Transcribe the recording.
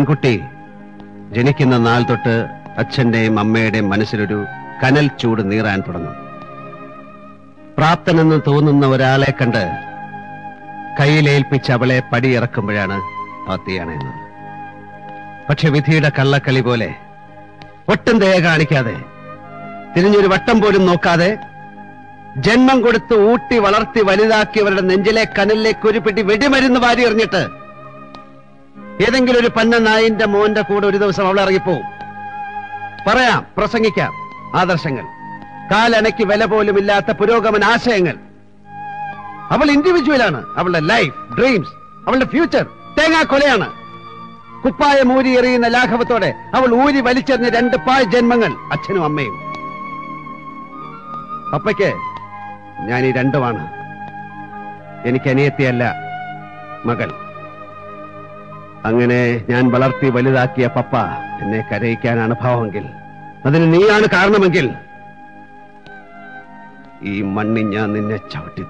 പെൺകുട്ടി ജനിക്കുന്ന നാൾ തൊട്ട് അച്ഛന്റെയും അമ്മയുടെയും മനസ്സിലൊരു കനൽ ചൂട് നീറാൻ തുടങ്ങും. പ്രാപ്തനെന്ന് തോന്നുന്ന ഒരാളെ കണ്ട് കയ്യിലേൽപ്പിച്ച് അവളെ പടിയിറക്കുമ്പോഴാണ് ഭക്തിയാണെന്ന് പക്ഷെ വിധിയുടെ കള്ളക്കളി പോലെ ഒട്ടും ദയ കാണിക്കാതെ തിരിഞ്ഞൊരു വട്ടം പോലും നോക്കാതെ ജന്മം കൊടുത്ത് ഊട്ടി വളർത്തി വലുതാക്കിയവരുടെ നെഞ്ചിലെ കനലിലേക്ക് ഒരു പിടി വെടിമരുന്ന് വാരി എറിഞ്ഞിട്ട് ഏതെങ്കിലും ഒരു പന്ന നായിന്റെ മോന്റെ കൂടെ ഒരു ദിവസം അവൾ ഇറങ്ങിപ്പോവും. പറയാം പ്രസംഗിക്കാം. ആദർശങ്ങൾ. കാലനയ്ക്ക് വില പോലും ഇല്ലാത്ത പുരോഗമന ആശയങ്ങൾ. അവൾ ഇൻഡിവിജ്വൽ ആണ്. അവളുടെ ലൈഫ് ഡ്രീംസ് അവളുടെ ഫ്യൂച്ചർ തേങ്ങാ കൊലയാണ് കുപ്പായ മൂരി എറിയുന്ന ലാഘവത്തോടെ അവൾ ഊരി വലിച്ചെറിഞ്ഞ രണ്ട് പായ ജന്മങ്ങൾ അച്ഛനും അമ്മയും. അപ്പയ്ക്ക് ഞാൻ ഈ രണ്ടുമാണ്. എനിക്ക് അനിയത്തിയല്ല മകൾ. അങ്ങനെ ഞാൻ വളർത്തി വലുതാക്കിയ പപ്പ എന്നെ കരയിക്കാനാണ് ഭാവമെങ്കിൽ അതിന് നീയാണ് കാരണമെങ്കിൽ ഈ മണ്ണിൽ ഞാൻ നിന്നെ ചവിട്ടി.